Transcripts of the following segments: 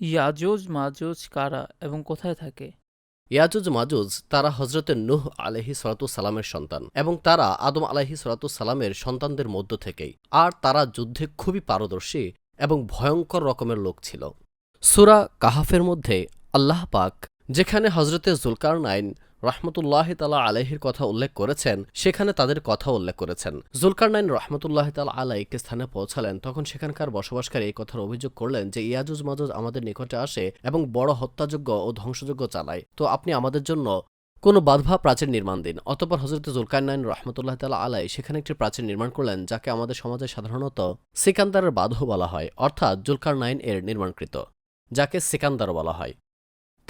ইয়াজুজ, মাজুজ কারা এবং কোথায় থাকে? ইয়াজুজ, মাজুজ তারা হজরতের নুহ আলহি সালামের সন্তান এবং তারা আদম আলহি সালামের সন্তানদের মধ্য থেকেই। আর তারা যুদ্ধে খুবই পারদর্শী এবং ভয়ঙ্কর রকমের লোক ছিল। সুরা কাহাফের মধ্যে আল্লাহ পাক, যেখানে হজরতে জুলকার নাইন রহমতুল্লাহ তালা আলাইহির কথা উল্লেখ করেছেন, সেখানে তাদের কথা উল্লেখ করেছেন। জুলকার নাইন রহমতুল্লাহ তালা আলাই একটি স্থানে পৌঁছালেন, তখন সেখানকার বসবাসকারী এই কথার অভিযোগ করলেন যে ইয়াজুজ মাজুজ আমাদের নিকটে আসে এবং বড় হত্যাযোগ্য ও ধ্বংসযোগ্য চালায়। তো আপনি আমাদের জন্য কোনো বাধভা প্রাচীর নির্মাণ দিন। অতপর হজরত জুলকার নাইন রহমতুল্লাহ তালা আলাই সেখানে একটি প্রাচীর নির্মাণ করলেন, যাকে আমাদের সমাজে সাধারণত সিকান্দারের বাঁধ বলা হয়, অর্থাৎ জুলকার নাইন এর নির্মাণকৃত, যাকে সিকান্দার বলা হয়।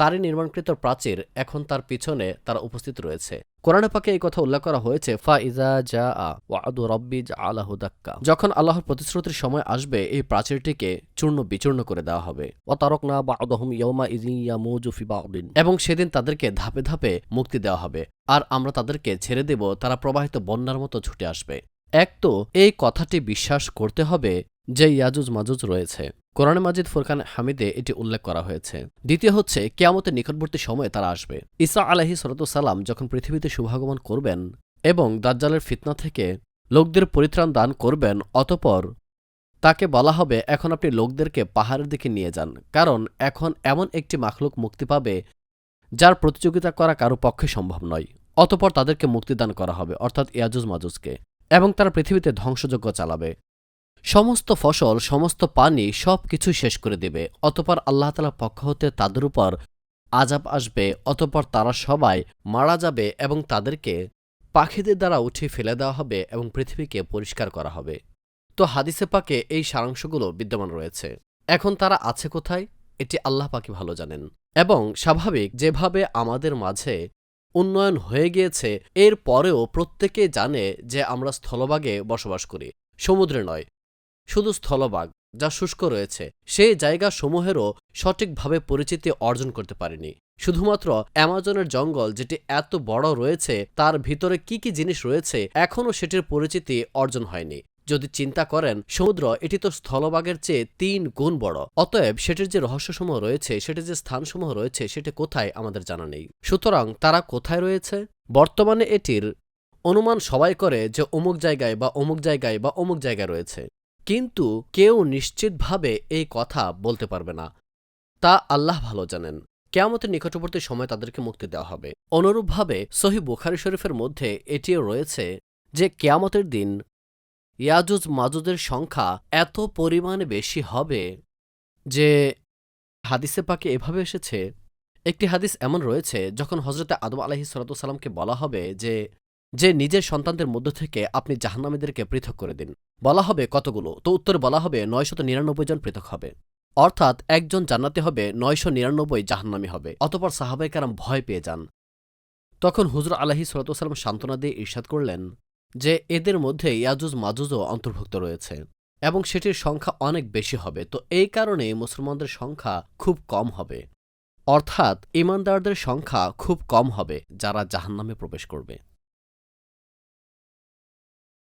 তারই নির্মাণকৃত প্রাচীর এখন তার পিছনে তারা উপস্থিত রয়েছে। কোরআনে পাকে এই কথা উল্লেখ করা হয়েছে, ফা ইজা জা আ ওয়াদু রব্বি আলাহুদাক্কা যখন আল্লাহর প্রতিশ্রুতির সময় আসবে, এই প্রাচীরটিকে চূর্ণ বিচূর্ণ করে দেওয়া হবে। ও তারক না বা আদহম ইয়মা ইজিয়া মৌজুফি বাউদ্দিন এবং সেদিন তাদেরকে ধাপে ধাপে মুক্তি দেওয়া হবে। আর আমরা তাদেরকে ছেড়ে দেব, তারা প্রবাহিত বন্যার মতো ছুটে আসবে। এক তো এই কথাটি বিশ্বাস করতে হবে যে ইয়াজুজ মাজুজ রয়েছে। কোরআনে মাজিদ ফুরকান হামিদে এটি উল্লেখ করা হয়েছে। দ্বিতীয় হচ্ছে, কেয়ামতের নিকটবর্তী সময়ে তারা আসবে। ইসা আলাহি সালাম যখন পৃথিবীতে শুভাগমন করবেন এবং দাজ্জালের ফিতনা থেকে লোকদের পরিত্রাণ দান করবেন, অতপর তাকে বলা হবে, এখন আপনি লোকদেরকে পাহাড়ের দিকে নিয়ে যান। কারণ এখন এমন একটি মাখলুক মুক্তি পাবে যার প্রতিযোগিতা করা কারও পক্ষে সম্ভব নয়। অতপর তাদেরকে মুক্তিদান করা হবে, অর্থাৎ ইয়াজুজ মাজুজকে এবং তারা পৃথিবীতে ধ্বংসযজ্ঞ চালাবে। সমস্ত ফসল, সমস্ত পানি সব কিছু শেষ করে দেবে। অতপর আল্লাহ তালার পক্ষ হতে তাদের উপর আজাব আসবে। অতপর তারা সবাই মারা যাবে এবং তাদেরকে পাখিদের দ্বারা উঠে ফেলে দেওয়া হবে এবং পৃথিবীকে পরিষ্কার করা হবে। তো হাদিসে পাকে এই সারাংশগুলো বিদ্যমান রয়েছে। এখন তারা আছে কোথায়? এটি আল্লাহ পাকি ভালো জানেন। এবং স্বাভাবিক, যেভাবে আমাদের মাঝে উন্নয়ন হয়ে গিয়েছে, এর পরেও প্রত্যেকে জানে যে আমরা স্থলভাগে বসবাস করি। সমুদ্রে নয় শুধু স্থলভাগ, যা শুষ্ক রয়েছে সেই জায়গা সমূহেরও সঠিকভাবে পরিচিতি অর্জন করতে পারেনি। শুধুমাত্র অ্যামাজনের জঙ্গল যেটি এত বড় রয়েছে, তার ভিতরে কি কি জিনিস রয়েছে, এখনও সেটির পরিচিতি অর্জন হয়নি। যদি চিন্তা করেন, সমুদ্র এটি তো স্থলভাগের চেয়ে তিন গুণ বড়। অতএব সেটির যে রহস্যসমূহ রয়েছে, সেটির যে স্থানসমূহ রয়েছে, সেটি কোথায় আমাদের জানা নেই। সুতরাং তারা কোথায় রয়েছে? বর্তমানে এটির অনুমান সবাই করে যে অমুক জায়গায় বা অমুক জায়গায় বা অমুক জায়গায় রয়েছে। কিন্তু কেউ নিশ্চিতভাবে এই কথা বলতে পারবে না। তা আল্লাহ ভালো জানেন। কেয়ামতের নিকটবর্তী সময় তাদেরকে মুক্তি দেওয়া হবে। অনুরূপভাবে সহি বুখারি শরীফের মধ্যে এটিও রয়েছে যে কেয়ামতের দিন ইয়াজুজ মাজুদের সংখ্যা এত পরিমাণে বেশি হবে যে হাদিসে পাকে এভাবে এসেছে। একটি হাদিস এমন রয়েছে যখন হজরতে আদম আলাহি সালাতামকে বলা হবে যে যে নিজের সন্তানদের মধ্য থেকে আপনি জাহান্নামীদেরকে পৃথক করে দিন। বলা হবে কতগুলো? তো উত্তর বলা হবে নয়শত নিরানব্বই জন পৃথক হবে। অর্থাৎ একজন জান্নাতে হবে, নয়শো নিরানব্বই জাহান্নামী হবে। অতপর সাহাবাই কারাম ভয় পেয়ে যান। তখন হুজুর আলাহি সালাতাম সান্ত্বনা দিয়ে ঈর্ষাদ করলেন যে, এদের মধ্যে ইয়াজুজ মাজুজও অন্তর্ভুক্ত রয়েছে এবং সেটির সংখ্যা অনেক বেশি হবে। তো এই কারণে মুসলমানদের সংখ্যা খুব কম হবে। অর্থাৎ ইমানদারদের সংখ্যা খুব কম হবে যারা জাহান্নামে প্রবেশ করবে।